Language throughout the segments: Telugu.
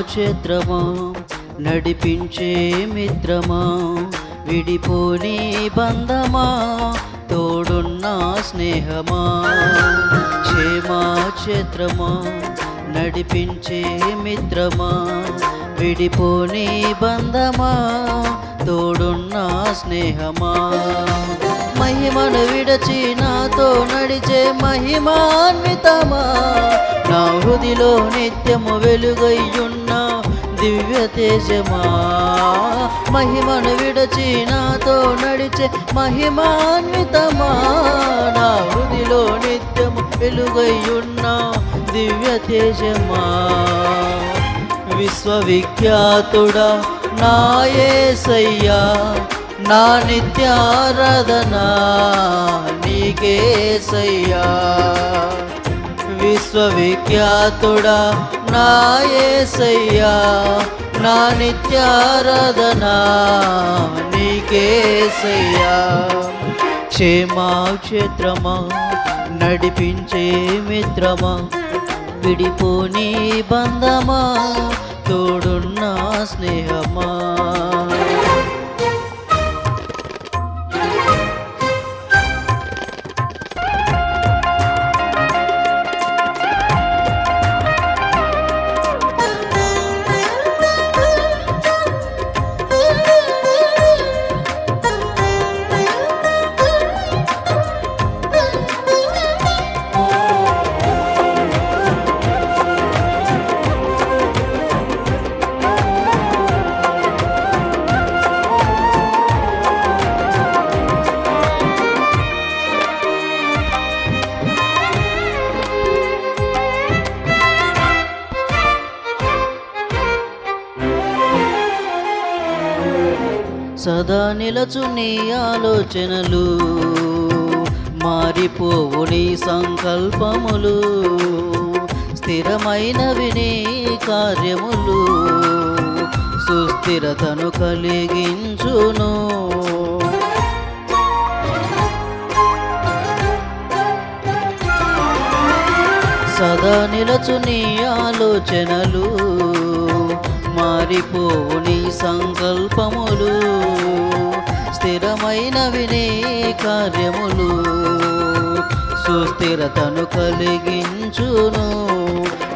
క్షేత్రమా? నడిపించే మిత్రమా? విడిపోని బంధమా? తోడున్న స్నేహమా? క్షేమాక్షేత్రమా నడిపించే మిత్రమా? విడిపోని బంధమా? తోడున్న స్నేహమా? మహిమను విడచి నాతో నడిచే మహిమాన్వితమా? నా హృదిలో నిత్యము వెలుగయ్యు దివ్య తేజమా? మహిమను విడచి నాతో నడిచే మహిమాన్వితమా? నా హృదిలో నిత్యము వెలుగయ్యున్న దివ్య తేజమా? విశ్వవిఖ్యాతుడా నాయసయ్యా నా నిత్యారాధనా నీకేసయ్యా? విశ్వవిఖ్యాతుడా నాయసయ్యా నా నిత్యారాధనా నీకేసయ్యా. క్షేమాక్షేత్రమా నడిపించే మిత్రమా విడిపోని బంధమా తోడున్నా స్నేహమా. నిలచు నీ ఆలోచనలు మారిపోవు నీ సంకల్పములు స్థిరమైనవి నీ కార్యములు సుస్థిరతను కలిగించును. సదా నిలచు నీ ఆలోచనలు మారిపోవు నీ సంకల్పములు స్థిరమైనవి నీ కార్యములు. సుస్థిరతను కలిగించును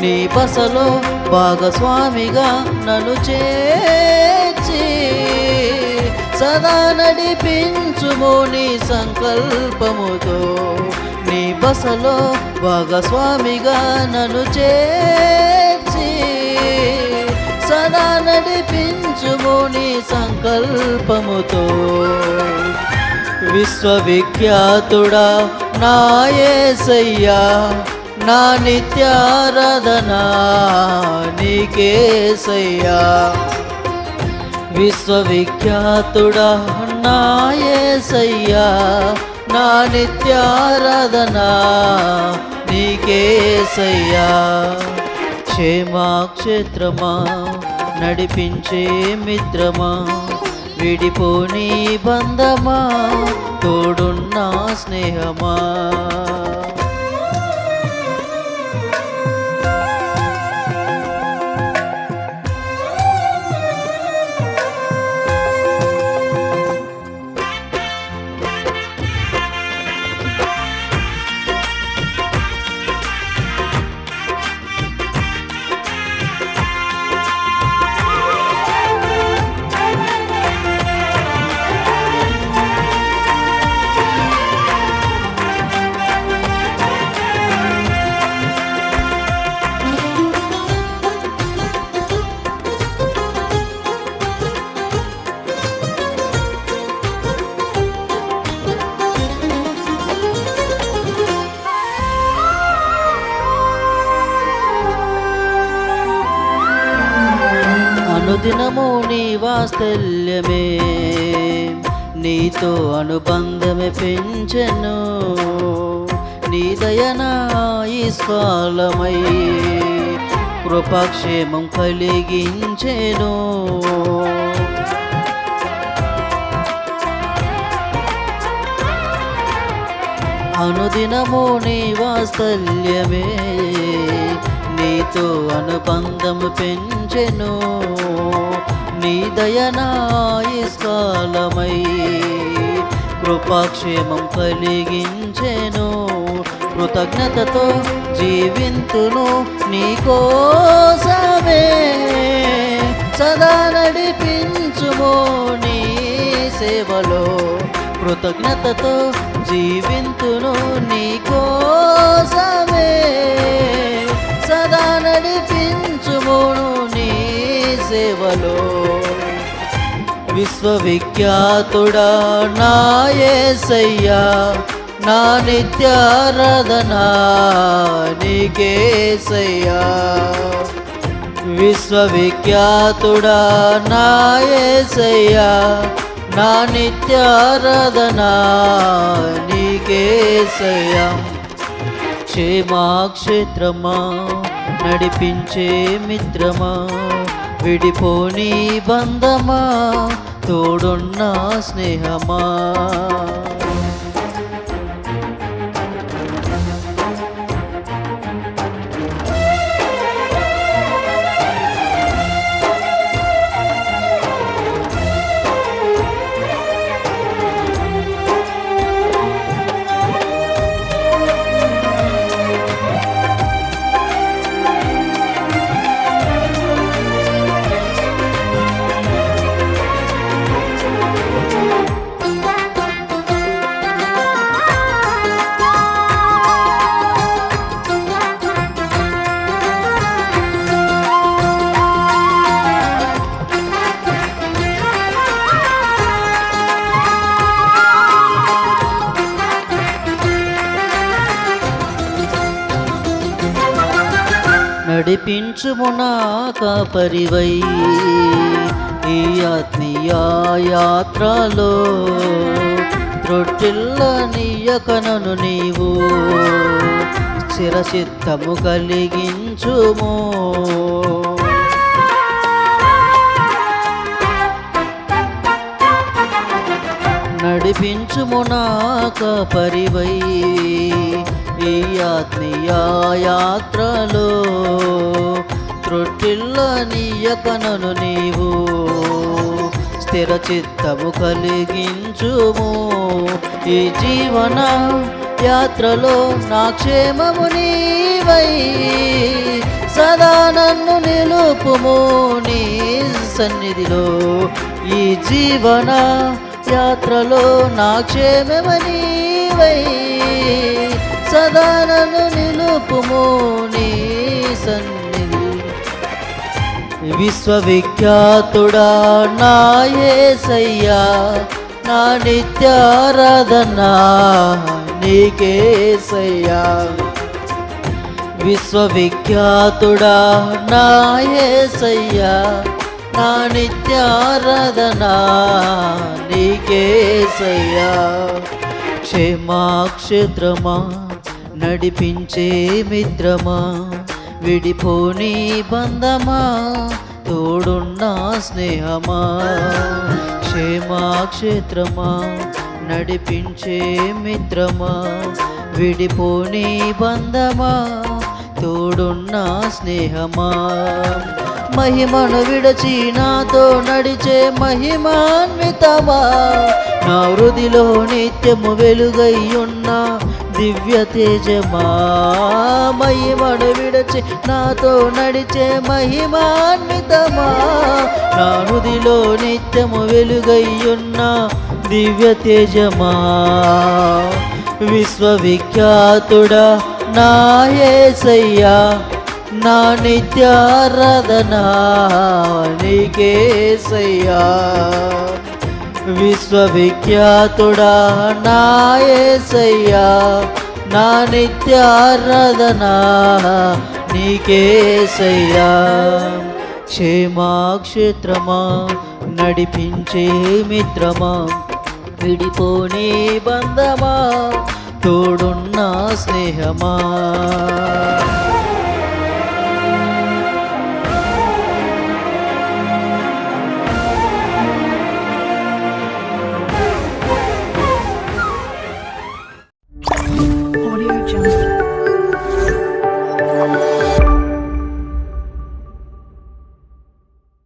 నీ బసలో భాగస్వామిగా నన్ను చేర్చి సదా నడిపించుము నీ సంకల్పముతో. నీ బసలో భాగస్వామిగా నన్ను చేర్చి నడిపించుము నీ సంకల్పముతో. విశ్వవిఖ్యాతుడా నాయసయ్యా నా నిత్యారాధనా నీకేసయ్యా. విశ్వవిఖ్యాతుడా నాయసయ్యా నా నిత్యారాధనా నీకేసయ్యా. క్షేమాక్షేత్రమా నడిపించే మిత్రమా? విడిపోని బంధమా? తోడున్న స్నేహమా? అనుదినము నీ వాత్సల్యమే. నీతో అనుబంధమే పెంచెను. నీ దయనా ఈస్వాలమై కృపాక్షేమం కలిగించెను. అనుదినము నీ వాత్సల్యమే. నీతో అనుబంధము పెంచెను. నీ దయనాయస్కాలమై కృపాక్షేమం కలిగించెను కృతజ్ఞతతో జీవింతును నీ కోసమే. సదా నడిపించుమో నీ సేవలో కృతజ్ఞతతో జీవింతును నీ కోసమే. సదా నడిపించుమోను నీ సేవలో. విశ్వవిఖ్యాతుడా నా యేసయ్యా నా నిత్యారాధనా నీకేసయ్యా. విశ్వవిఖ్యాతుడా నా యేసయ్యా నా నిత్యారాధనా నీకేసయ్యా. క్షేమాక్షేత్రమా నడిపించే మిత్రమా. విడిపోని బంధమా తోడున్న స్నేహమా? నడిపించుము నా కాపరివై ఈ ఆత్మీయ యాత్రలో త్రొట్టిల్ల నీయకనను నీవు. చిరచిత్తము కలిగించుము. నడిపించుము నా పరివై. ఈ ఆత్మీయ యాత్రలో త్రొట్టిల్ల నీయకనను నీవు. స్థిర చిత్తము కలిగించుము. ఈ జీవన యాత్రలో నా క్షేమము నీవై. సదా నన్ను నిలుపుము నీ సన్నిధిలో. ఈ జీవన యాత్రలో నా క్షేమమనీవై సదా నిలుపుము నీ సన్నిధి. విశ్వవిఖ్యాతుడా నా యేసయ్యా నా నిత్యారాధనా నీకేసయ్యా. విశ్వవిఖ్యాతుడా నా యేసయ్యా నా నిత్యారాధనా నీకేసయ్యా. క్షేమాక్షేత్రమా నడిపించే మిత్రమా విడిపోని బంధమా తోడున్న స్నేహమా క్షేమాక్షేత్రమా నడిపించే మిత్రమా విడిపోని బంధమా తోడున్న స్నేహమా. మహిమను విడచి నాతో నడిచే మహిమాన్వితమా నా వృదిలో నిత్యము వెలుగై ఉన్న దివ్య తేజమా మహిమను విడచి నాతో నడిచే మహిమాన్వితమా? నా హృదిలో నిత్యము వెలుగయ్యున్న ఉన్న దివ్య తేజమా? విశ్వవిఖ్యాతుడా నా యేసయ్యా నా నిత్యారాధనా నీకేసయ్యా? విశ్వవిఖ్యాతుడా నా యేసయ్యా నా నిత్యారాధనా నీకేసయ్యా క్షేమాక్షేత్రమా నడిపించే మిత్రమా విడిపోని బంధమా తోడున్న స్నేహమా.